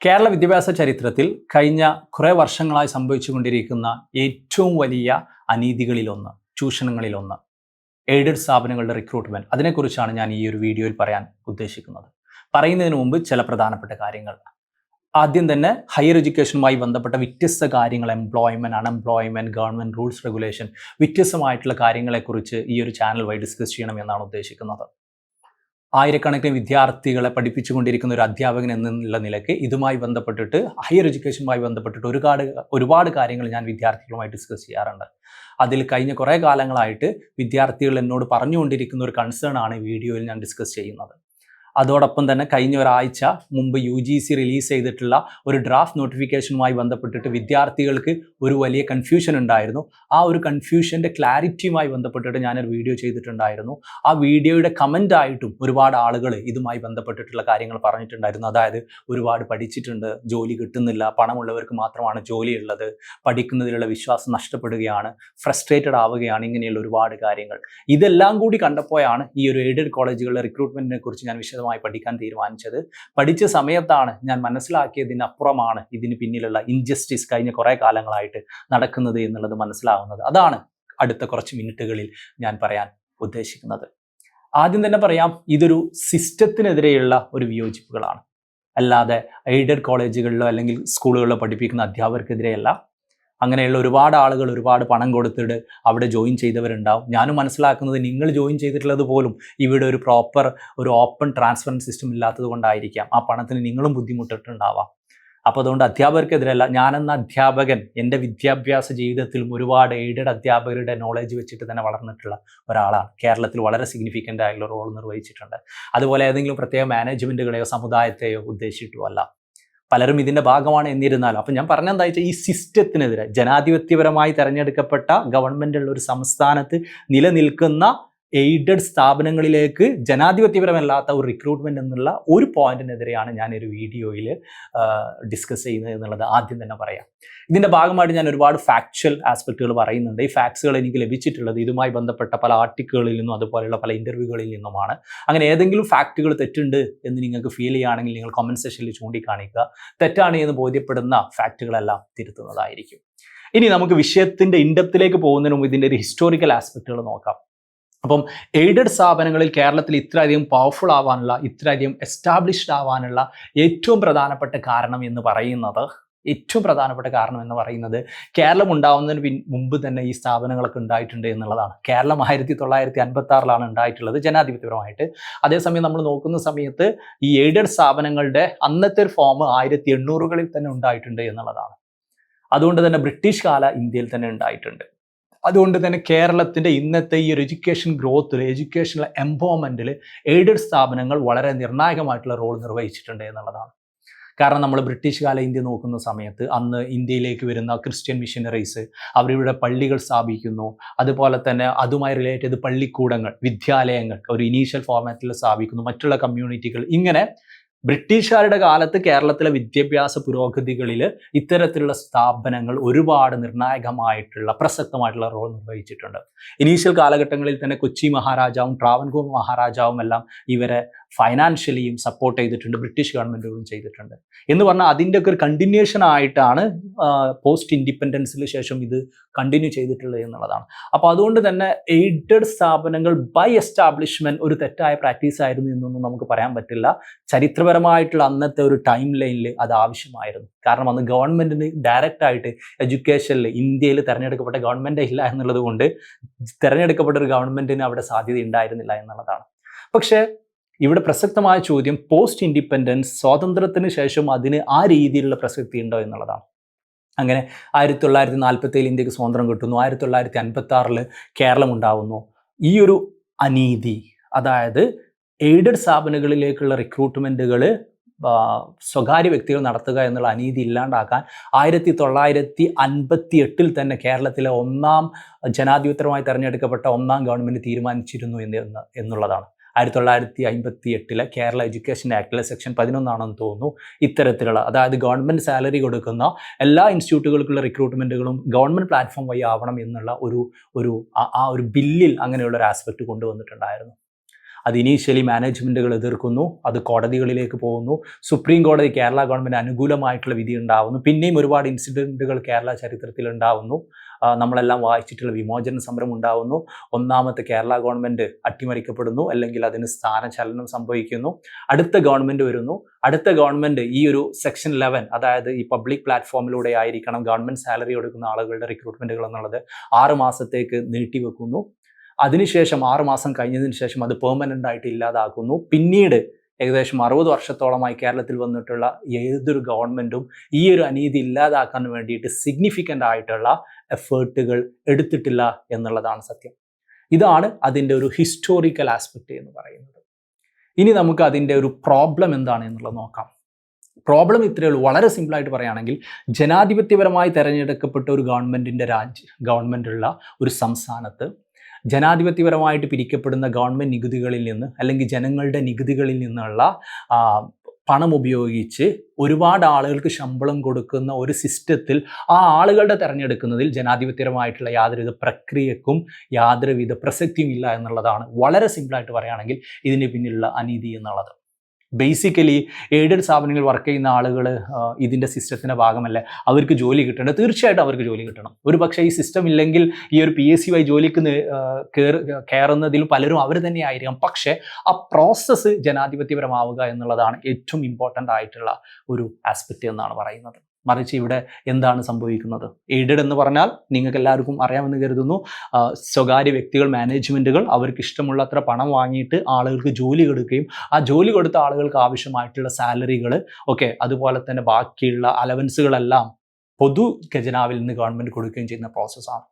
കേരള വിദ്യാഭ്യാസ ചരിത്രത്തിൽ കഴിഞ്ഞ കുറേ വർഷങ്ങളായി സംഭവിച്ചുകൊണ്ടിരിക്കുന്ന ഏറ്റവും വലിയ അനീതികളിലൊന്ന് ചൂഷണങ്ങളിലൊന്ന് എയ്ഡഡ് സ്ഥാപനങ്ങളുടെ റിക്രൂട്ട്മെന്റ് അതിനെക്കുറിച്ചാണ് ഞാൻ ഈ ഒരു വീഡിയോയിൽ പറയാൻ ഉദ്ദേശിക്കുന്നത്. പറയുന്നതിന് മുമ്പ് ചില പ്രധാനപ്പെട്ട കാര്യങ്ങൾ. ആദ്യം തന്നെ ഹയർ എഡ്യൂക്കേഷനുമായി ബന്ധപ്പെട്ട വ്യത്യസ്ത കാര്യങ്ങൾ employment unemployment government rules regulation വ്യത്യസ്തമായിട്ടുള്ള കാര്യങ്ങളെക്കുറിച്ച് ഈ ഒരു ചാനൽ വഴി ഡിസ്കസ് ചെയ്യണം എന്നാണ് ഉദ്ദേശിക്കുന്നത്. ആയിരക്കണക്കിന് വിദ്യാർത്ഥികളെ പഠിപ്പിച്ചുകൊണ്ടിരിക്കുന്ന ഒരു അധ്യാപകൻ എന്നുള്ള നിലയ്ക്ക് ഇതുമായി ബന്ധപ്പെട്ടിട്ട് ഹയർ എഡ്യൂക്കേഷനുമായി ബന്ധപ്പെട്ടിട്ട് ഒരുപാട് ഒരുപാട് കാര്യങ്ങൾ ഞാൻ വിദ്യാർത്ഥികളുമായി ഡിസ്കസ് ചെയ്യാറുണ്ട്. അതിൽ കഴിഞ്ഞ കുറേ കാലങ്ങളായിട്ട് വിദ്യാർത്ഥികൾ എന്നോട് പറഞ്ഞുകൊണ്ടിരിക്കുന്ന ഒരു കൺസേൺ ആണ് വീഡിയോയിൽ ഞാൻ ഡിസ്കസ് ചെയ്യുന്നത്. അതോടൊപ്പം തന്നെ കഴിഞ്ഞ ഒരാഴ്ച മുമ്പ് യു ജി സി റിലീസ് ചെയ്തിട്ടുള്ള ഒരു ഡ്രാഫ്റ്റ് നോട്ടിഫിക്കേഷനുമായി ബന്ധപ്പെട്ടിട്ട് വിദ്യാർത്ഥികൾക്ക് ഒരു വലിയ കൺഫ്യൂഷൻ ഉണ്ടായിരുന്നു. ആ ഒരു കൺഫ്യൂഷന്റെ ക്ലാരിറ്റിയുമായി ബന്ധപ്പെട്ടിട്ട് ഞാനൊരു വീഡിയോ ചെയ്തിട്ടുണ്ടായിരുന്നു. ആ വീഡിയോയുടെ കമന്റ് ആയിട്ടും ഒരുപാട് ആളുകൾ ഇതുമായി ബന്ധപ്പെട്ടിട്ടുള്ള കാര്യങ്ങൾ പറഞ്ഞിട്ടുണ്ടായിരുന്നു. അതായത് ഒരുപാട് പഠിച്ചിട്ടുണ്ട് ജോലി കിട്ടുന്നില്ല പണമുള്ളവർക്ക് മാത്രമാണ് ജോലിയുള്ളത് പഠിക്കുന്നതിലുള്ള വിശ്വാസം നഷ്ടപ്പെടുകയാണ് ഫ്രസ്ട്രേറ്റഡ് ആവുകയാണ് ഇങ്ങനെയുള്ള ഒരുപാട് കാര്യങ്ങൾ. ഇതെല്ലാം കൂടി കണ്ടപ്പോഴാണ് ഈ ഒരു എയ്ഡഡ് കോളേജുകളുടെ റിക്രൂട്ട്മെന്റിനെ കുറിച്ച് ഞാൻ വിശദമായി പഠിക്കാൻ തീരുമാനിച്ചത്. പഠിച്ച സമയത്താണ് ഞാൻ മനസ്സിലാക്കിയതിനപ്പുറമാണ് ഇതിന് പിന്നിലുള്ള ഇൻജസ്റ്റിസ് കഴിഞ്ഞ കുറേ കാലങ്ങളായിട്ട് നടക്കുന്നത് എന്നുള്ളത് മനസ്സിലാവുന്നത്. അതാണ് അടുത്ത കുറച്ച് മിനിറ്റുകളിൽ ഞാൻ പറയാൻ ഉദ്ദേശിക്കുന്നത്. ആദ്യം തന്നെ പറയാം ഇതൊരു സിസ്റ്റത്തിനെതിരെയുള്ള ഒരു വിയോജിപ്പുകളാണ്. അല്ലാതെ എയ്ഡഡ് കോളേജുകളിലോ അല്ലെങ്കിൽ സ്കൂളുകളിലോ പഠിപ്പിക്കുന്ന അധ്യാപകർക്കെതിരെയല്ല. അങ്ങനെയുള്ള ഒരുപാട് ആളുകൾ ഒരുപാട് പണം കൊടുത്തിട്ട് അവിടെ ജോയിൻ ചെയ്തവരുണ്ടാവും. ഞാനും മനസ്സിലാക്കുന്നത് നിങ്ങൾ ജോയിൻ ചെയ്തിട്ടുള്ളത് പോലും ഇവിടെ ഒരു പ്രോപ്പർ ഒരു ഓപ്പൺ ട്രാൻസ്പെറന്റ് സിസ്റ്റം ഇല്ലാത്തത് കൊണ്ടായിരിക്കാം. ആ പണത്തിന് നിങ്ങളും ബുദ്ധിമുട്ടിട്ടുണ്ടാവാം. അപ്പോൾ അതുകൊണ്ട് അധ്യാപകർക്കെതിരല്ല ഞാനെന്ന അധ്യാപകൻ എന്റെ വിദ്യാഭ്യാസ ജീവിതത്തിലും ഒരുപാട് എയ്ഡഡ് അധ്യാപകരുടെ നോളജ് വെച്ചിട്ട് തന്നെ വളർന്നിട്ടുള്ള ഒരാളാണ്. കേരളത്തിൽ വളരെ സിഗ്നിഫിക്കന്റ് ആയിട്ടുള്ള റോൾ നിർവഹിച്ചിട്ടുണ്ട്. അതുപോലെ ഏതെങ്കിലും പ്രത്യേക മാനേജ്മെന്റുകളെയോ സമുദായത്തെയോ ഉദ്ദേശിച്ചിട്ടോ അല്ല പലരും ഇതിന്റെ ഭാഗമാണ് എന്നിരുന്നാലും. അപ്പം ഞാൻ പറഞ്ഞ എന്താ വെച്ചാൽ ഈ സിസ്റ്റത്തിനെതിരെ ജനാധിപത്യപരമായി തെരഞ്ഞെടുക്കപ്പെട്ട ഉള്ള ഒരു സംസ്ഥാനത്ത് നിലനിൽക്കുന്ന എയ്ഡഡ് സ്ഥാപനങ്ങളിലേക്ക് ജനാധിപത്യപരമല്ലാത്ത ഒരു റിക്രൂട്ട്മെന്റ് എന്നുള്ള ഒരു പോയിന്റിനെതിരെയാണ് ഞാൻ ഒരു വീഡിയോയിൽ ഡിസ്കസ് ചെയ്യുന്നത് എന്നുള്ളത് ആദ്യം തന്നെ പറയാം. ഇതിന്റെ ഭാഗമായിട്ട് ഞാൻ ഒരുപാട് ഫാക്ച്വൽ ആസ്പെക്റ്റുകൾ പറയുന്നുണ്ട്. ഈ ഫാക്ട്സുകൾ എനിക്ക് ലഭിച്ചിട്ടുള്ളത് ഇതുമായി ബന്ധപ്പെട്ട പല ആർട്ടിക്കിളുകളിൽ നിന്നും അതുപോലെയുള്ള പല ഇന്റർവ്യൂകളിൽ നിന്നുമാണ്. അങ്ങനെ ഏതെങ്കിലും ഫാക്റ്റുകൾ തെറ്റുണ്ട് എന്ന് നിങ്ങൾക്ക് ഫീൽ ചെയ്യുകയാണെങ്കിൽ നിങ്ങൾ കമന്റ് സെഷനിൽ ചൂണ്ടിക്കാണിക്കുക. തെറ്റാണ് എന്ന് ബോധ്യപ്പെടുന്ന ഫാക്റ്റുകളെല്ലാം തിരുത്തുന്നതായിരിക്കും. ഇനി നമുക്ക് വിഷയത്തിന്റെ ഇൻഡപ്തിലേക്ക് പോകുന്നതിന് മുമ്പ് ഇതിന്റെ ഒരു ഹിസ്റ്റോറിക്കൽ ആസ്പെക്റ്റുകൾ നോക്കാം. അപ്പം എയ്ഡഡ് സ്ഥാപനങ്ങളിൽ കേരളത്തിൽ ഇത്രയധികം പവർഫുൾ ആവാനുള്ള ഇത്രയധികം എസ്റ്റാബ്ലിഷ്ഡ് ആവാനുള്ള ഏറ്റവും പ്രധാനപ്പെട്ട കാരണം എന്ന് പറയുന്നത് ഏറ്റവും പ്രധാനപ്പെട്ട കാരണം എന്ന് പറയുന്നത് കേരളം ഉണ്ടാവുന്നതിന് പിൻ മുമ്പ് തന്നെ ഈ സ്ഥാപനങ്ങളൊക്കെ ഉണ്ടായിട്ടുണ്ട് എന്നുള്ളതാണ്. കേരളം ആയിരത്തി തൊള്ളായിരത്തി അൻപത്തി ആറിലാണ് ഉണ്ടായിട്ടുള്ളത് ജനാധിപത്യപരമായിട്ട്. അതേസമയം നമ്മൾ നോക്കുന്ന സമയത്ത് ഈ എയ്ഡഡ് സ്ഥാപനങ്ങളുടെ അന്നത്തെ ഒരു ഫോം ആയിരത്തി എണ്ണൂറുകളിൽ തന്നെ ഉണ്ടായിട്ടുണ്ട് എന്നുള്ളതാണ്. അതുകൊണ്ട് തന്നെ ബ്രിട്ടീഷ് കാല ഇന്ത്യയിൽ തന്നെ ഉണ്ടായിട്ടുണ്ട്. അതുകൊണ്ട് തന്നെ കേരളത്തിന്റെ ഇന്നത്തെ ഈ ഒരു എഡ്യൂക്കേഷൻ ഗ്രോത്തിൽ എഡ്യൂക്കേഷണൽ എംപവർമെന്റിൽ എയ്ഡഡ് സ്ഥാപനങ്ങൾ വളരെ നിർണായകമായിട്ടുള്ള റോൾ നിർവഹിച്ചിട്ടുണ്ട് എന്നുള്ളതാണ്. കാരണം നമ്മൾ ബ്രിട്ടീഷ് കാല ഇന്ത്യ നോക്കുന്ന സമയത്ത് അന്ന് ഇന്ത്യയിലേക്ക് വരുന്ന ക്രിസ്ത്യൻ മിഷനറീസ് അവരിവിടെ പള്ളികൾ സ്ഥാപിക്കുന്നു. അതുപോലെ തന്നെ അതുമായി റിലേറ്റഡ് പള്ളിക്കൂടങ്ങൾ വിദ്യാലയങ്ങൾ ഒരു ഇനീഷ്യൽ ഫോർമാറ്റിൽ സ്ഥാപിക്കുന്നു. മറ്റുള്ള കമ്മ്യൂണിറ്റികൾ ഇങ്ങനെ ബ്രിട്ടീഷുകാരുടെ കാലത്ത് കേരളത്തിലെ വിദ്യാഭ്യാസ പുരോഗതികളിൽ ഇത്തരത്തിലുള്ള സ്ഥാപനങ്ങൾ ഒരുപാട് നിർണായകമായിട്ടുള്ള പ്രസക്തമായിട്ടുള്ള റോൾ നിർവഹിച്ചിട്ടുണ്ട്. ഇനീഷ്യൽ കാലഘട്ടങ്ങളിൽ തന്നെ കൊച്ചി മഹാരാജാവും ട്രാവൻകൂർ മഹാരാജാവും എല്ലാം ഇവരെ ഫൈനാൻഷ്യലിയും സപ്പോർട്ട് ചെയ്തിട്ടുണ്ട് ബ്രിട്ടീഷ് ഗവൺമെന്റുകളും ചെയ്തിട്ടുണ്ട്. എന്ന് പറഞ്ഞാൽ അതിന്റെ ഒക്കെ ഒരു കണ്ടിന്യൂഷൻ ആയിട്ടാണ് പോസ്റ്റ് ഇൻഡിപെൻഡൻസിന് ശേഷം ഇത് കണ്ടിന്യൂ ചെയ്തിട്ടുള്ളത് എന്നുള്ളതാണ്. അപ്പോൾ അതുകൊണ്ട് തന്നെ എയ്ഡഡ് സ്ഥാപനങ്ങൾ ബൈ എസ്റ്റാബ്ലിഷ്മെന്റ് ഒരു തെറ്റായ പ്രാക്ടീസ് ആയിരുന്നു എന്നൊന്നും നമുക്ക് പറയാൻ പറ്റില്ല. ചരിത്രപരമായിട്ടുള്ള അന്നത്തെ ഒരു ടൈം ലൈനിൽ അത് ആവശ്യമായിരുന്നു. കാരണം അന്ന് ഗവൺമെന്റിന് ഡയറക്റ്റ് ആയിട്ട് എഡ്യൂക്കേഷനിൽ ഇന്ത്യയിൽ തിരഞ്ഞെടുക്കപ്പെട്ട ഗവൺമെന്റ് ഇല്ല എന്നുള്ളത് കൊണ്ട് തിരഞ്ഞെടുക്കപ്പെട്ട ഒരു ഗവൺമെന്റിന് അവിടെ സാധ്യത ഉണ്ടായിരുന്നില്ല എന്നുള്ളതാണ്. പക്ഷേ ഇവിടെ പ്രസക്തമായ ചോദ്യം പോസ്റ്റ് ഇൻഡിപെൻഡൻസ് സ്വാതന്ത്ര്യത്തിന് ശേഷം അതിന് ആ രീതിയിലുള്ള പ്രസക്തി ഉണ്ടോ എന്നുള്ളതാണ്. അങ്ങനെ ആയിരത്തി തൊള്ളായിരത്തി നാൽപ്പത്തി ഏഴ് ഇന്ത്യയ്ക്ക് സ്വാതന്ത്ര്യം കിട്ടുന്നു ആയിരത്തി തൊള്ളായിരത്തി അൻപത്തി ആറിൽ കേരളം ഉണ്ടാവുന്നു. ഈ ഒരു അനീതി അതായത് എയ്ഡഡ് സ്ഥാപനങ്ങളിലേക്കുള്ള റിക്രൂട്ട്മെന്റുകൾ സ്വകാര്യ വ്യക്തികൾ നടത്തുക എന്നുള്ള അനീതി ഇല്ലാണ്ടാക്കാൻ ആയിരത്തി തൊള്ളായിരത്തി അൻപത്തി എട്ടിൽ തന്നെ കേരളത്തിലെ ഒന്നാം ജനാധിപത്യമായി തെരഞ്ഞെടുക്കപ്പെട്ട ഒന്നാം ഗവൺമെന്റ് തീരുമാനിച്ചിരുന്നു എന്ന് എന്നുള്ളതാണ്. ആയിരത്തി തൊള്ളായിരത്തി അമ്പത്തി എട്ടിലെ കേരള എഡ്യൂക്കേഷൻ ആക്ടിലെ സെക്ഷൻ പതിനൊന്നാണെന്ന് തോന്നുന്നു ഇത്തരത്തിലുള്ള അതായത് ഗവൺമെന്റ് സാലറി കൊടുക്കുന്ന എല്ലാ ഇൻസ്റ്റിറ്റ്യൂട്ടുകൾക്കുള്ള റിക്രൂട്ട്മെന്റുകളും ഗവൺമെന്റ് പ്ലാറ്റ്ഫോം വഴി ആവണം എന്നുള്ള ഒരു ഒരു ആ ഒരു ബില്ലിൽ അങ്ങനെയുള്ള ഒരു ആസ്പെക്ട് കൊണ്ടുവന്നിട്ടുണ്ടായിരുന്നു. അത് ഇനീഷ്യലി മാനേജ്മെന്റുകൾ എതിർക്കുന്നു അത് കോടതികളിലേക്ക് പോകുന്നു. സുപ്രീം കോടതി കേരള ഗവൺമെന്റ് അനുകൂലമായിട്ടുള്ള വിധി ഉണ്ടാവുന്നു. പിന്നെയും ഒരുപാട് ഇൻസിഡന്റുകൾ കേരള ചരിത്രത്തിൽ ഉണ്ടാവുന്നു. നമ്മളെല്ലാം വായിച്ചിട്ടുള്ള വിമോചന സമരം ഉണ്ടാവുന്നു. ഒന്നാമത്തെ കേരള ഗവൺമെന്റ് അട്ടിമറിക്കപ്പെടുന്നു അല്ലെങ്കിൽ അതിന് സ്ഥാനചലനം സംഭവിക്കുന്നു. അടുത്ത ഗവൺമെന്റ് വരുന്നു. അടുത്ത ഗവൺമെന്റ് ഈ ഒരു സെക്ഷൻ ലെവൻ അതായത് ഈ പബ്ലിക് പ്ലാറ്റ്ഫോമിലൂടെ ആയിരിക്കണം ഗവൺമെന്റ് സാലറി കൊടുക്കുന്ന ആളുകളുടെ റിക്രൂട്ട്മെന്റുകൾ എന്നുള്ളത് ആറ് മാസത്തേക്ക് നീട്ടിവെക്കുന്നു അതിനുശേഷം ആറ് മാസം കഴിഞ്ഞതിന് ശേഷം അത് പെർമനന്റ് ആയിട്ട് ഇല്ലാതാക്കുന്നു. പിന്നീട് ഏകദേശം അറുപത് വർഷത്തോളമായി കേരളത്തിൽ വന്നിട്ടുള്ള ഏതൊരു ഗവൺമെന്റും ഈ ഒരു അനീതി ഇല്ലാതാക്കാൻ വേണ്ടിയിട്ട് സിഗ്നിഫിക്കന്റ് ആയിട്ടുള്ള എഫേർട്ടുകൾ എടുത്തിട്ടില്ല എന്നുള്ളതാണ് സത്യം. ഇതാണ് അതിന്റെ ഒരു ഹിസ്റ്റോറിക്കൽ ആസ്പെക്റ്റ് എന്ന് പറയുന്നത്. ഇനി നമുക്ക് അതിന്റെ ഒരു പ്രോബ്ലം എന്താണ് എന്നുള്ളത് നോക്കാം. പ്രോബ്ലം ഇത്രയേ ഉള്ളൂ. വളരെ സിമ്പിളായിട്ട് പറയുകയാണെങ്കിൽ ജനാധിപത്യപരമായി തിരഞ്ഞെടുക്കപ്പെട്ട ഒരു ഗവൺമെന്റിന്റെ രാജ്യ ഗവൺമെന്റുള്ള ഒരു സംസ്ഥാനത്ത് ജനാധിപത്യപരമായിട്ട് പിരിക്കപ്പെടുന്ന ഗവൺമെന്റ് നികുതികളിൽ നിന്ന് അല്ലെങ്കിൽ ജനങ്ങളുടെ നികുതികളിൽ നിന്നുള്ള പണം ഉപയോഗിച്ച് ഒരുപാട് ആളുകൾക്ക് ശമ്പളം കൊടുക്കുന്ന ഒരു സിസ്റ്റത്തിൽ ആ ആളുകളുടെ തിരഞ്ഞെടുക്കുന്നതിൽ ജനാധിപത്യപരമായിട്ടുള്ള യാതൊരുവിധ പ്രക്രിയക്കും യാതൊരുവിധ പ്രസക്തിയും ഇല്ല എന്നുള്ളതാണ് വളരെ സിമ്പിളായിട്ട് പറയുകയാണെങ്കിൽ ഇതിന് പിന്നിലുള്ള അനീതി എന്നുള്ളത്. ബേസിക്കലി എയ്ഡഡ് സ്ഥാപനങ്ങളിൽ വർക്ക് ചെയ്യുന്ന ആളുകൾ ഇതിന്റെ സിസ്റ്റത്തിന്റെ ഭാഗമല്ല അവർക്ക് ജോലി കിട്ടേണ്ടത്. തീർച്ചയായിട്ടും അവർക്ക് ജോലി കിട്ടണം. ഒരു പക്ഷേ ഈ സിസ്റ്റം ഇല്ലെങ്കിൽ ഈ ഒരു പി എസ് സി വൈ ജോലിക്ക് കയറുന്നതിൽ പലരും അവർ തന്നെ ആയിരിക്കാം. പക്ഷേ ആ പ്രോസസ്സ് ജനാധിപത്യപരമാവുക എന്നുള്ളതാണ് ഏറ്റവും ഇമ്പോർട്ടന്റ് ആയിട്ടുള്ള ഒരു ആസ്പെക്റ്റ് എന്നാണ് പറയുന്നത്. മറിച്ച് ഇവിടെ എന്താണ് സംഭവിക്കുന്നത്? എയ്ഡഡ് എന്ന് പറഞ്ഞാൽ നിങ്ങൾക്ക് എല്ലാവർക്കും അറിയാമെന്ന് കരുതുന്നു. സ്വകാര്യ വ്യക്തികൾ മാനേജ്മെന്റുകൾ അവർക്ക് ഇഷ്ടമുള്ള അത്ര പണം വാങ്ങിയിട്ട് ആളുകൾക്ക് ജോലി കൊടുക്കുകയും ആ ജോലി കൊടുത്ത ആളുകൾക്ക് ആവശ്യമായിട്ടുള്ള സാലറികൾ ഒക്കെ അതുപോലെ തന്നെ ബാക്കിയുള്ള അലവൻസുകളെല്ലാം പൊതു ഖജനാവിൽ നിന്ന് ഗവൺമെന്റ് കൊടുക്കുകയും ചെയ്യുന്ന പ്രോസസ്സാണ്.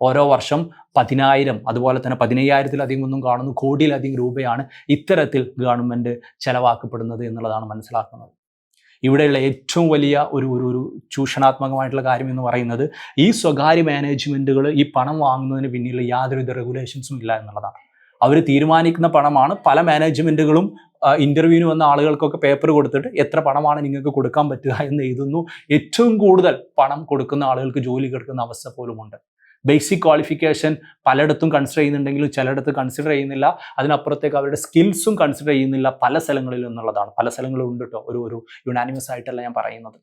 ഓരോ വർഷം പതിനായിരം അതുപോലെ തന്നെ പതിനയ്യായിരത്തിലധികം ഒന്നും കാണുന്നു കോടിയിലധികം രൂപയാണ് ഇത്തരത്തിൽ ഗവൺമെന്റ് ചെലവാക്കപ്പെടുന്നത് എന്നുള്ളതാണ് മനസ്സിലാക്കുന്നത്. ഇവിടെയുള്ള ഏറ്റവും വലിയ ഒരു ഒരു ഒരു ചൂഷണാത്മകമായിട്ടുള്ള കാര്യം എന്ന് പറയുന്നത് ഈ സ്വകാര്യ മാനേജ്മെന്റുകൾ ഈ പണം വാങ്ങുന്നതിന് പിന്നിലുള്ള യാതൊരുവിധ റെഗുലേഷൻസും ഇല്ല എന്നുള്ളതാണ്. അവർ തീരുമാനിക്കുന്ന പണമാണ്. പല മാനേജ്മെന്റുകളും ഇന്റർവ്യൂവിന് വന്ന ആളുകൾക്കൊക്കെ പേപ്പർ കൊടുത്തിട്ട് എത്ര പണമാണ് നിങ്ങൾക്ക് കൊടുക്കാൻ പറ്റുക എന്ന് എഴുതുന്നു. ഏറ്റവും കൂടുതൽ പണം കൊടുക്കുന്ന ആളുകൾക്ക് ജോലി കൊടുക്കുന്ന അവസ്ഥ പോലുമുണ്ട്. ബേസിക് ക്വാളിഫിക്കേഷൻ പലയിടത്തും കൺസിഡർ ചെയ്യുന്നുണ്ടെങ്കിലും ചിലയിടത്ത് കൺസിഡർ ചെയ്യുന്നില്ല. അതിനപ്പുറത്തേക്ക് അവരുടെ സ്കിൽസും കൺസിഡർ ചെയ്യുന്നില്ല. പല സ്ഥലങ്ങളിലും എന്നുള്ളതാണ് പല സ്ഥലങ്ങളും ഉണ്ട് കേട്ടോ ഒരു ഒരു യുണാനിമസ് ആയിട്ടല്ല ഞാൻ പറയുന്നത്.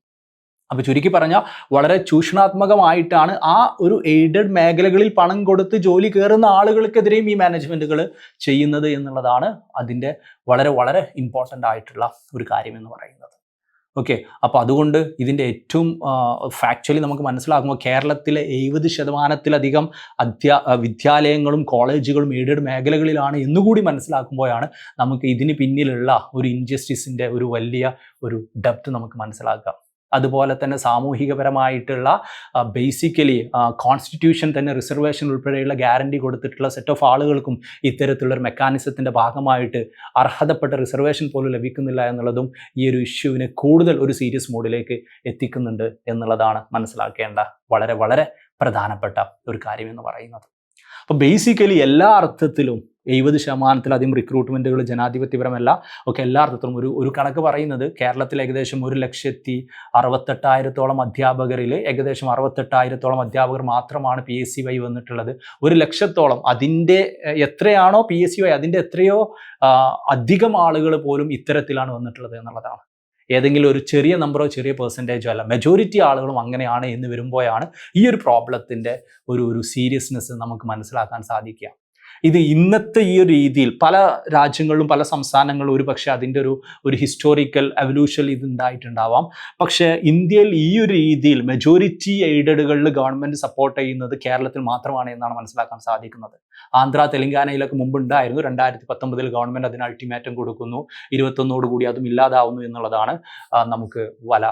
അപ്പോൾ ചുരുക്കി പറഞ്ഞാൽ വളരെ ചൂഷണാത്മകമായിട്ടാണ് ആ ഒരു എയ്ഡഡ് മേഖലകളിൽ പണം കൊടുത്ത് ജോലി കയറുന്ന ആളുകൾക്കെതിരെയും ഈ മാനേജ്മെന്റുകൾ ചെയ്യുന്നത് എന്നുള്ളതാണ് അതിന്റെ വളരെ വളരെ ഇമ്പോർട്ടന്റ് ആയിട്ടുള്ള ഒരു കാര്യം എന്ന് പറയുന്നത്. ഓക്കെ അപ്പോൾ അതുകൊണ്ട് ഇതിന്റെ ഏറ്റവും ഫാക്ച്വലി നമുക്ക് മനസ്സിലാക്കുമ്പോൾ കേരളത്തിലെ എഴുപത് ശതമാനത്തിലധികം അധ്യാ വിദ്യാലയങ്ങളും കോളേജുകളും എയ്ഡഡ് മേഖലകളിലാണ് എന്നുകൂടി മനസ്സിലാക്കുമ്പോഴാണ് നമുക്ക് ഇതിന് പിന്നിലുള്ള ഒരു ഇൻജസ്റ്റിസിന്റെ ഒരു വലിയ ഒരു ഡെപ്ത് നമുക്ക് മനസ്സിലാക്കാം. അതുപോലെ തന്നെ സാമൂഹികപരമായിട്ടുള്ള ബേസിക്കലി കോൺസ്റ്റിറ്റ്യൂഷൻ തന്നെ റിസർവേഷൻ ഉൾപ്പെടെയുള്ള ഗ്യാരണ്ടി കൊടുത്തിട്ടുള്ള സെറ്റ് ഓഫ് ആളുകൾക്കും ഇത്തരത്തിലുള്ള ഒരു മെക്കാനിസത്തിന്റെ ഭാഗമായിട്ട് അർഹതപ്പെട്ട റിസർവേഷൻ പോലും ലഭിക്കുന്നില്ല എന്നുള്ളതും ഈ ഒരു ഇഷ്യൂവിനെ കൂടുതൽ ഒരു സീരിയസ് മോഡിലേക്ക് എത്തിക്കുന്നുണ്ട് എന്നുള്ളതാണ് മനസ്സിലാക്കേണ്ട വളരെ വളരെ പ്രധാനപ്പെട്ട ഒരു കാര്യം എന്ന് പറയുന്നത്. അപ്പോൾ ബേസിക്കലി എല്ലാ അർത്ഥത്തിലും എഴുപത് ശതമാനത്തിലധികം റിക്രൂട്ട്മെന്റുകൾ ജനാധിപത്യപരമല്ല. ഒക്കെ എല്ലാ അർത്ഥത്തിലും ഒരു ഒരു കണക്ക് പറയുന്നത് കേരളത്തിൽ ഏകദേശം ഒരു ലക്ഷത്തി അറുപത്തെട്ടായിരത്തോളം അധ്യാപകരിൽ ഏകദേശം അറുപത്തെട്ടായിരത്തോളം അധ്യാപകർ മാത്രമാണ് പി എസ് സി വൈ വന്നിട്ടുള്ളത്. ഒരു ലക്ഷത്തോളം. അതിന്റെ എത്രയാണോ പി എസ് സി വൈ അതിന്റെ എത്രയോ അധികം ആളുകൾ പോലും ഇത്തരത്തിലാണ് വന്നിട്ടുള്ളത് എന്നുള്ളതാണ്. ഏതെങ്കിലും ഒരു ചെറിയ നമ്പറോ ചെറിയ പെർസെന്റേജോ അല്ല മെജോറിറ്റി ആളുകളും അങ്ങനെയാണ് എന്ന് വരുമ്പോഴാണ് ഈ ഒരു പ്രോബ്ലത്തിന്റെ ഒരു ഒരു സീരിയസ്നെസ് നമുക്ക് മനസ്സിലാക്കാൻ സാധിക്കുക. ഇത് ഇന്നത്തെ ഈ ഒരു രീതിയിൽ പല രാജ്യങ്ങളിലും പല സംസ്ഥാനങ്ങളിലും ഒരു പക്ഷേ അതിന്റെ ഒരു ഒരു ഹിസ്റ്റോറിക്കൽ എവല്യൂഷൻ ഇത് ഉണ്ടായിട്ടുണ്ടാവാം. പക്ഷേ ഇന്ത്യയിൽ ഈ ഒരു രീതിയിൽ മെജോറിറ്റി എയ്ഡഡുകളിൽ ഗവൺമെന്റ് സപ്പോർട്ട് ചെയ്യുന്നത് കേരളത്തിൽ മാത്രമാണ് എന്നാണ് മനസ്സിലാക്കാൻ സാധിക്കുന്നത്. ആന്ധ്ര തെലങ്കാനയിലൊക്കെ മുമ്പ് ഉണ്ടായിരുന്നു. രണ്ടായിരത്തി പത്തൊമ്പതിൽ ഗവൺമെന്റ് അതിന് അൾട്ടിമേറ്റം കൊടുക്കുന്നു. ഇരുപത്തൊന്നോട് കൂടി അതും ഇല്ലാതാവുന്നു എന്നുള്ളതാണ് നമുക്ക് പല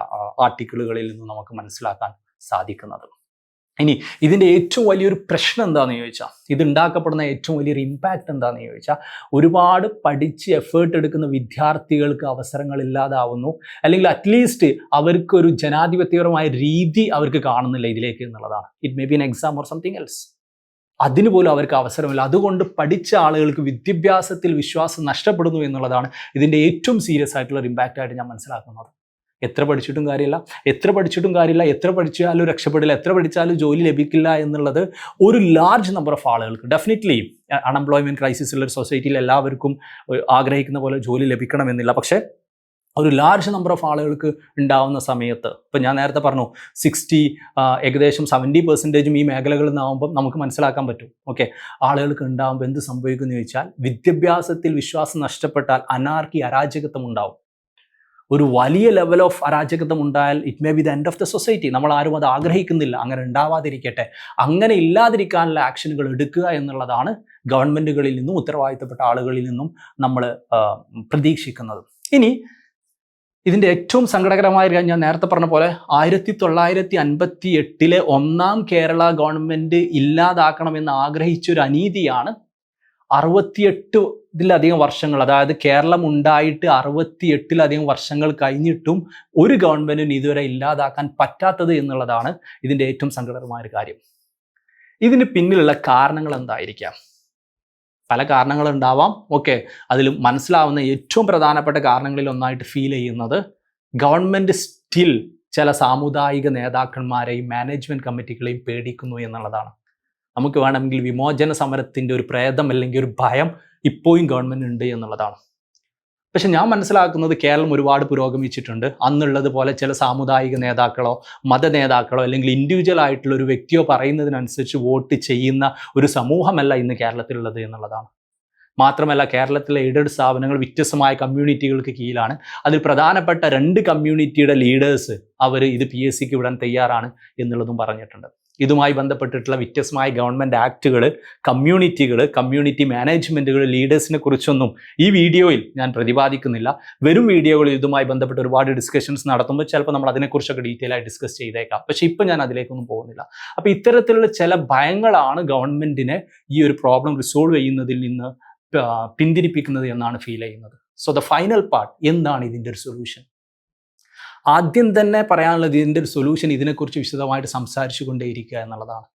ആർട്ടിക്കിളുകളിൽ നിന്ന് നമുക്ക് മനസ്സിലാക്കാൻ സാധിക്കുന്നത്. ഇനി ഇതിന്റെ ഏറ്റവും വലിയൊരു പ്രശ്നം എന്താണെന്ന് ചോദിച്ചാൽ ഇതുണ്ടാക്കപ്പെടുന്ന ഏറ്റവും വലിയൊരു ഇമ്പാക്റ്റ് എന്താണെന്ന് ചോദിച്ചാൽ ഒരുപാട് പഠിച്ച് എഫേർട്ട് എടുക്കുന്ന വിദ്യാർത്ഥികൾക്ക് അവസരങ്ങൾ ഇല്ലാതാവുന്നു. അല്ലെങ്കിൽ അറ്റ്ലീസ്റ്റ് അവർക്കൊരു ജനാധിപത്യപരമായ രീതി അവർക്ക് കാണുന്നില്ല ഇതിലേക്ക് എന്നുള്ളതാണ്. It may be an exam or something else അതിന് പോലും അവർക്ക് അവസരമില്ല. അതുകൊണ്ട് പഠിച്ച ആളുകൾക്ക് വിദ്യാഭ്യാസത്തിൽ വിശ്വാസം നഷ്ടപ്പെടുന്നു എന്നുള്ളതാണ് ഇതിന്റെ ഏറ്റവും സീരിയസ് ആയിട്ടുള്ള ഒരു ഇമ്പാക്റ്റ് ആയിട്ട് ഞാൻ മനസ്സിലാക്കുന്നത്. എത്ര പഠിച്ചിട്ടും കാര്യമില്ല. എത്ര പഠിച്ചിട്ടും കാര്യമില്ല. എത്ര പഠിച്ചാലും രക്ഷപ്പെടില്ല. എത്ര പഠിച്ചാലും ജോലി ലഭിക്കില്ല എന്നുള്ളത് ഒരു ലാർജ് നമ്പർ ഓഫ് ആളുകൾക്ക് ഡെഫിനറ്റ്ലി അൺഎംപ്ലോയ്മെന്റ് ക്രൈസിസ് ഉള്ള ഒരു സൊസൈറ്റിയിൽ എല്ലാവർക്കും ആഗ്രഹിക്കുന്ന പോലെ ജോലി ലഭിക്കണമെന്നില്ല. പക്ഷേ ഒരു ലാർജ് നമ്പർ ഓഫ് ആളുകൾക്ക് ഉണ്ടാവുന്ന സമയത്ത് ഇപ്പം ഞാൻ നേരത്തെ പറഞ്ഞു സിക്സ്റ്റി ഏകദേശം സെവന്റി പെർസെന്റേജും ഈ മേഖലകളിൽ നിന്നാവുമ്പം നമുക്ക് മനസ്സിലാക്കാൻ പറ്റും. ഓക്കെ ആളുകൾക്ക് ഉണ്ടാകുമ്പോൾ എന്ത് സംഭവിക്കുമെന്ന് ചോദിച്ചാൽ വിദ്യാഭ്യാസത്തിൽ വിശ്വാസം നഷ്ടപ്പെട്ടാൽ അനാർക്കി അരാജകത്വം ഉണ്ടാവും. ഒരു വലിയ ലെവൽ ഓഫ് അരാജകത്വം ഉണ്ടായാൽ it may be the end of the society നമ്മൾ ആരും അത് ആഗ്രഹിക്കുന്നില്ല. അങ്ങനെ ഉണ്ടാവാതിരിക്കട്ടെ. അങ്ങനെ ഇല്ലാതിരിക്കാനുള്ള ആക്ഷനുകൾ എടുക്കുക എന്നുള്ളതാണ് ഗവൺമെന്റുകളിൽ നിന്നും ഉത്തരവാദിത്തപ്പെട്ട ആളുകളിൽ നിന്നും നമ്മൾ പ്രതീക്ഷിക്കുന്നത്. ഇനി ഇതിന്റെ ഏറ്റവും സങ്കടകരമായ കാര്യം ഞാൻ നേരത്തെ പറഞ്ഞ പോലെ ആയിരത്തി തൊള്ളായിരത്തി അൻപത്തി എട്ടിലെ ഒന്നാം കേരള ഗവൺമെന്റ് ഇല്ലാതാക്കണമെന്ന് ആഗ്രഹിച്ച ഒരു അനീതിയാണ് അറുപത്തിയെട്ട് ഇതിലധികം വർഷങ്ങൾ അതായത് കേരളം ഉണ്ടായിട്ട് അറുപത്തിയെട്ടിലധികം വർഷങ്ങൾ കഴിഞ്ഞിട്ടും ഒരു ഗവൺമെന്റിന് ഇതുവരെ ഇല്ലാതാക്കാൻ പറ്റാത്തത് എന്നുള്ളതാണ് ഇതിന്റെ ഏറ്റവും സങ്കടകരമായ ഒരു കാര്യം. ഇതിന് പിന്നിലുള്ള കാരണങ്ങൾ എന്തായിരിക്കാം? പല കാരണങ്ങൾ ഉണ്ടാവാം ഓക്കെ അതിൽ മനസ്സിലാവുന്ന ഏറ്റവും പ്രധാനപ്പെട്ട കാരണങ്ങളിൽ ഒന്നായിട്ട് ഫീൽ ചെയ്യുന്നത് ഗവൺമെന്റ് സ്റ്റിൽ ചില സാമുദായിക നേതാക്കന്മാരെയും മാനേജ്മെന്റ് കമ്മിറ്റികളെയും പേടിക്കുന്നു എന്നുള്ളതാണ്. നമുക്ക് വേണമെങ്കിൽ വിമോചന സമരത്തിന്റെ ഒരു പ്രേതം അല്ലെങ്കിൽ ഒരു ഭയം ഇപ്പോഴും ഗവൺമെന്റ് ഉണ്ട് എന്നുള്ളതാണ്. പക്ഷെ ഞാൻ മനസ്സിലാക്കുന്നത് കേരളം ഒരുപാട് പുരോഗമിച്ചിട്ടുണ്ട്. അന്നുള്ളത് പോലെ ചില സാമുദായിക നേതാക്കളോ മത നേതാക്കളോ അല്ലെങ്കിൽ ഇൻഡിവിജ്വൽ ആയിട്ടുള്ള ഒരു വ്യക്തിയോ പറയുന്നതിനനുസരിച്ച് വോട്ട് ചെയ്യുന്ന ഒരു സമൂഹമല്ല ഇന്ന് കേരളത്തിലുള്ളത് എന്നുള്ളതാണ്. മാത്രമല്ല കേരളത്തിലെ എയ്ഡഡ് സ്ഥാപനങ്ങൾ വ്യത്യസ്തമായ കമ്മ്യൂണിറ്റികൾക്ക് കീഴിലാണ്. അതിൽ പ്രധാനപ്പെട്ട രണ്ട് കമ്മ്യൂണിറ്റിയുടെ ലീഡേഴ്സ് അവർ ഇത് പി എസ് സിക്ക് വിടാൻ തയ്യാറാണ് എന്നുള്ളതും പറഞ്ഞിട്ടുണ്ട്. ഇതുമായി ബന്ധപ്പെട്ടിട്ടുള്ള വ്യത്യസ്തമായ ഗവൺമെന്റ് ആക്റ്റുകൾ കമ്മ്യൂണിറ്റികൾ കമ്മ്യൂണിറ്റി മാനേജ്മെന്റുകൾ ലീഡേഴ്സിനെ കുറിച്ചൊന്നും ഈ വീഡിയോയിൽ ഞാൻ പ്രതിപാദിക്കുന്നില്ല. വരും വീഡിയോകളിൽ ഇതുമായി ബന്ധപ്പെട്ട് ഒരുപാട് ഡിസ്കഷൻസ് നടത്തുമ്പോൾ ചിലപ്പോൾ നമ്മൾ അതിനെക്കുറിച്ചൊക്കെ ഡീറ്റെയിൽ ആയി ഡിസ്കസ് ചെയ്തേക്കാം. പക്ഷേ ഇപ്പം ഞാൻ അതിലേക്കൊന്നും പോകുന്നില്ല. അപ്പോൾ ഇത്തരത്തിലുള്ള ചില ഭയങ്ങളാണ് ഗവൺമെന്റിനെ ഈ ഒരു പ്രോബ്ലം റിസോൾവ് ചെയ്യുന്നതിൽ നിന്ന് പിന്തിരിപ്പിക്കുന്നത് എന്നാണ് ഫീൽ ചെയ്യുന്നത്. സോ ദ ഫൈനൽ പാർട്ട് എന്താണ് ഇതിന്റെ ഒരു സൊല്യൂഷൻ ആദ്യം തന്നെ പറയാനുള്ളത് ഇതിന്റെ ഒരു സൊല്യൂഷൻ ഇതിനെക്കുറിച്ച് വിശദമായിട്ട് സംസാരിച്ചു കൊണ്ടേയിരിക്കുക എന്നുള്ളതാണ്.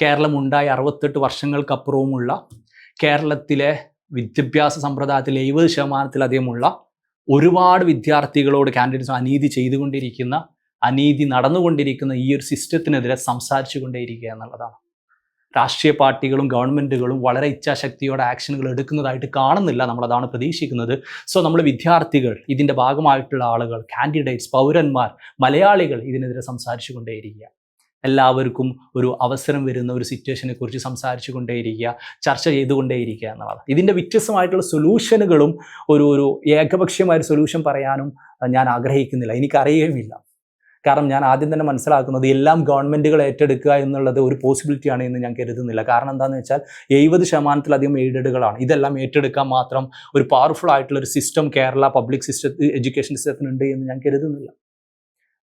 കേരളം ഉണ്ടായ അറുപത്തെട്ട് വർഷങ്ങൾക്കപ്പുറവുമുള്ള കേരളത്തിലെ വിദ്യാഭ്യാസ സമ്പ്രദായത്തിൽ എഴുപത് ശതമാനത്തിലധികമുള്ള ഒരുപാട് വിദ്യാർത്ഥികളോട് കാൻഡിഡേറ്റ്സ് അനീതി ചെയ്തുകൊണ്ടിരിക്കുന്ന അനീതി നടന്നുകൊണ്ടിരിക്കുന്ന ഈ ഒരു സിസ്റ്റത്തിനെതിരെ സംസാരിച്ചു കൊണ്ടേയിരിക്കുക എന്നുള്ളതാണ്. രാഷ്ട്രീയ പാർട്ടികളും ഗവൺമെന്റുകളും വളരെ ഇച്ഛാശക്തിയോടെ ആക്ഷനുകൾ എടുക്കുന്നതായിട്ട് കാണുന്നില്ല നമ്മളതാണ് പ്രതീക്ഷിക്കുന്നത്. സോ നമ്മൾ വിദ്യാർത്ഥികൾ ഇതിന്റെ ഭാഗമായിട്ടുള്ള ആളുകൾ കാൻഡിഡേറ്റ്സ് പൗരന്മാർ മലയാളികൾ ഇതിനെതിരെ സംസാരിച്ചു കൊണ്ടേയിരിക്കുക എല്ലാവർക്കും ഒരു അവസരം വരുന്ന ഒരു സിറ്റുവേഷനെ കുറിച്ച് സംസാരിച്ചു കൊണ്ടേയിരിക്കുക ചർച്ച ചെയ്തുകൊണ്ടേയിരിക്കുക എന്നുള്ളത് ഇതിന്റെ വ്യത്യസ്തമായിട്ടുള്ള സൊല്യൂഷനുകളും ഒരു ഒരു ഏകപക്ഷീയമായ സൊല്യൂഷൻ പറയാനും ഞാൻ ആഗ്രഹിക്കുന്നില്ല. എനിക്കറിയുകയുമില്ല. കാരണം ഞാൻ ആദ്യം തന്നെ മനസ്സിലാക്കുന്നത് എല്ലാം ഗവൺമെന്റുകൾ ഏറ്റെടുക്കുക എന്നുള്ളത് ഒരു പോസിബിലിറ്റിയാണ് എന്ന് ഞാൻ കരുതുന്നില്ല. കാരണം എന്താണെന്ന് വെച്ചാൽ എഴുപത് ശതമാനത്തിലധികം എയ്ഡഡുകളാണ്. ഇതെല്ലാം ഏറ്റെടുക്കാൻ മാത്രം ഒരു പവർഫുൾ ആയിട്ടുള്ള ഒരു system Kerala public system education സിസ്റ്റത്തിനുണ്ട് എന്ന് ഞാൻ കരുതുന്നില്ല.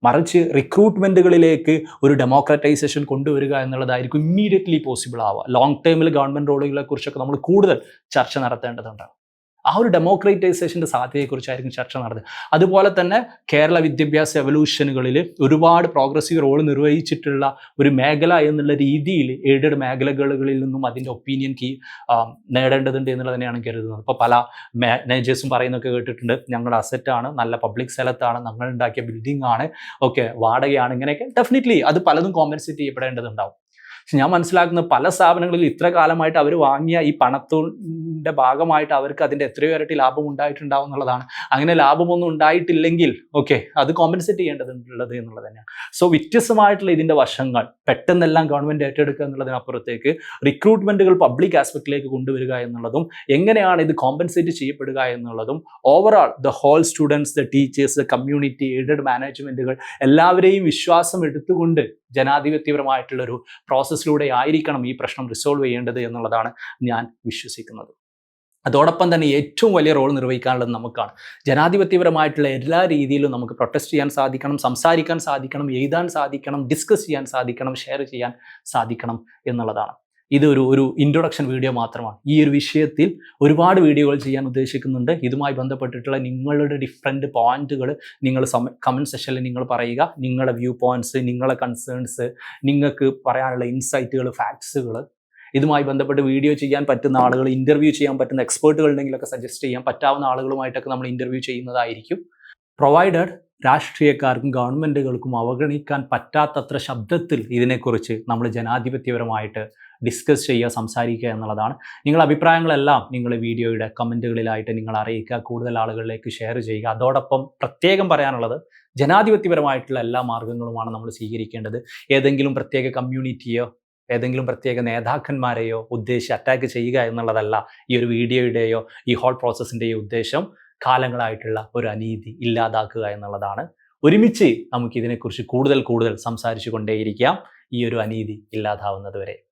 മറിച്ച് റിക്രൂട്ട്മെന്റുകളിലേക്ക് ഒരു ഡെമോക്രറ്റൈസേഷൻ കൊണ്ടുവരിക എന്നുള്ളതായിരിക്കും ഇമ്മീഡിയറ്റ്ലി പോസിബിൾ ആവുക. ലോങ് ടേമിൽ ഗവൺമെന്റ് റോളുകളെ കുറിച്ചൊക്കെ നമ്മൾ കൂടുതൽ ചർച്ച നടത്തേണ്ടതുണ്ട്. ആ ഒരു ഡെമോക്രൈറ്റൈസേഷന്റെ സാധ്യതയെക്കുറിച്ചായിരിക്കും ചർച്ച നടന്നത്. അതുപോലെ തന്നെ കേരള വിദ്യാഭ്യാസ എവല്യൂഷനുകളിൽ ഒരുപാട് പ്രോഗ്രസീവ് റോൾ നിർവഹിച്ചിട്ടുള്ള ഒരു മേഖല എന്നുള്ള രീതിയിൽ എയ്ഡഡ് മേഖലകളിൽ നിന്നും അതിന്റെ ഒപ്പീനിയൻ കീ നേടേണ്ടതുണ്ട് എന്നുള്ളത് തന്നെയാണ് കരുതുന്നത്. ഇപ്പോൾ പല മാനേജേഴ്സും പറയുന്നൊക്കെ കേട്ടിട്ടുണ്ട്. ഞങ്ങളുടെ അസറ്റാണ് നല്ല പബ്ലിക് സ്ഥലത്താണ് ഞങ്ങൾ ഉണ്ടാക്കിയ ബിൽഡിംഗ് ആണ് ഓക്കെ വാടകയാണ് ഇങ്ങനെയൊക്കെ. ഡെഫിനറ്റ്ലി അത് പലതും കോമ്പൻസേറ്റ് ചെയ്യപ്പെടേണ്ടതുണ്ടാവും. പക്ഷെ ഞാൻ മനസ്സിലാക്കുന്നത് പല സ്ഥാപനങ്ങളിൽ ഇത്ര കാലമായിട്ട് അവർ വാങ്ങിയ ഈ പണത്തിന്റെ ഭാഗമായിട്ട് അവർക്ക് അതിന്റെ എത്രയോ ഇരട്ടി ലാഭം ഉണ്ടായിട്ടുണ്ടാവും എന്നുള്ളതാണ്. അങ്ങനെ ലാഭമൊന്നും ഉണ്ടായിട്ടില്ലെങ്കിൽ ഓക്കെ അത് കോമ്പൻസേറ്റ് ചെയ്യേണ്ടതുള്ളത് എന്നുള്ളത് തന്നെയാണ്. സോ വ്യത്യസ്തമായിട്ടുള്ള ഇതിന്റെ വശങ്ങൾ പെട്ടെന്നെല്ലാം ഗവൺമെന്റ് ഏറ്റെടുക്കുക എന്നുള്ളതിനപ്പുറത്തേക്ക് റിക്രൂട്ട്മെന്റുകൾ പബ്ലിക് ആസ്പെക്റ്റിലേക്ക് കൊണ്ടുവരിക എന്നുള്ളതും എങ്ങനെയാണ് ഇത് കോമ്പൻസേറ്റ് ചെയ്യപ്പെടുക എന്നുള്ളതും overall the whole students the teachers the community aided മാനേജ്മെന്റുകൾ എല്ലാവരെയും വിശ്വാസം എടുത്തുകൊണ്ട് ജനാധിപത്യപരമായിട്ടുള്ളൊരു പ്രോസസ്സിലൂടെ ആയിരിക്കണം ഈ പ്രശ്നം റിസോൾവ് ചെയ്യേണ്ടത് എന്നുള്ളതാണ് ഞാൻ വിശ്വസിക്കുന്നത്. അതോടൊപ്പം തന്നെ ഏറ്റവും വലിയ റോൾ നിർവഹിക്കാനുള്ളത് നമുക്കാണ്. ജനാധിപത്യപരമായിട്ടുള്ള എല്ലാ രീതിയിലും നമുക്ക് പ്രൊട്ടസ്റ്റ് ചെയ്യാൻ സാധിക്കണം സംസാരിക്കാൻ സാധിക്കണം എഴുതാൻ സാധിക്കണം ഡിസ്കസ് ചെയ്യാൻ സാധിക്കണം ഷെയർ ചെയ്യാൻ സാധിക്കണം എന്നുള്ളതാണ്. ഇത് ഒരു ഒരു ഇൻട്രൊഡക്ഷൻ വീഡിയോ മാത്രമാണ്. ഈ ഒരു വിഷയത്തിൽ ഒരുപാട് വീഡിയോകൾ ചെയ്യാൻ ഉദ്ദേശിക്കുന്നുണ്ട്. ഇതുമായി ബന്ധപ്പെട്ടിട്ടുള്ള നിങ്ങളുടെ ഡിഫറെന്റ് പോയിന്റുകൾ നിങ്ങൾ കമന്റ് സെഷനിൽ നിങ്ങൾ പറയുക. നിങ്ങളുടെ വ്യൂ പോയിന്റ്സ് നിങ്ങളുടെ കൺസേൺസ് നിങ്ങൾക്ക് പറയാനുള്ള ഇൻസൈറ്റുകൾ ഫാക്ട്സുകൾ ഇതുമായി ബന്ധപ്പെട്ട് വീഡിയോ ചെയ്യാൻ പറ്റുന്ന ആളുകൾ ഇന്റർവ്യൂ ചെയ്യാൻ പറ്റുന്ന എക്സ്പേർട്ടുകൾ ഉണ്ടെങ്കിലൊക്കെ സജസ്റ്റ് ചെയ്യാം പറ്റാവുന്ന ആളുകളുമായിട്ടൊക്കെ നമ്മൾ ഇന്റർവ്യൂ ചെയ്യുന്നതായിരിക്കും. പ്രൊവൈഡഡ് രാഷ്ട്രീയക്കാർക്കും ഗവൺമെന്റുകൾക്കും അവഗണിക്കാൻ പറ്റാത്തത്ര ശബ്ദത്തിൽ ഇതിനെക്കുറിച്ച് നമ്മൾ ജനാധിപത്യപരമായിട്ട് ഡിസ്കസ് ചെയ്യുക സംസാരിക്കുക എന്നുള്ളതാണ്. നിങ്ങളുടെ അഭിപ്രായങ്ങളെല്ലാം നിങ്ങൾ വീഡിയോയുടെ കമന്റുകളിലായിട്ട് നിങ്ങൾ അറിയിക്കുക. കൂടുതൽ ആളുകളിലേക്ക് ഷെയർ ചെയ്യുക. അതോടൊപ്പം പ്രത്യേകം പറയാനുള്ളത് ജനാധിപത്യപരമായിട്ടുള്ള എല്ലാ മാർഗങ്ങളുമാണ് നമ്മൾ സ്വീകരിക്കേണ്ടത്. ഏതെങ്കിലും പ്രത്യേക കമ്മ്യൂണിറ്റിയോ ഏതെങ്കിലും പ്രത്യേക നേതാക്കന്മാരെയോ ഉദ്ദേശിച്ച് അറ്റാക്ക് ചെയ്യുക എന്നുള്ളതല്ല ഈ ഒരു വീഡിയോയുടെയോ ഈ ഹോൾ പ്രോസസ്സിന്റെയോ ഉദ്ദേശം. കാലങ്ങളായിട്ടുള്ള ഒരു അനീതി ഇല്ലാതാക്കുക എന്നുള്ളതാണ്. ഒരുമിച്ച് നമുക്കിതിനെക്കുറിച്ച് കൂടുതൽ കൂടുതൽ സംസാരിച്ചു കൊണ്ടേയിരിക്കാം. ഈ ഒരു അനീതി ഇല്ലാതാവുന്നത് വരെ.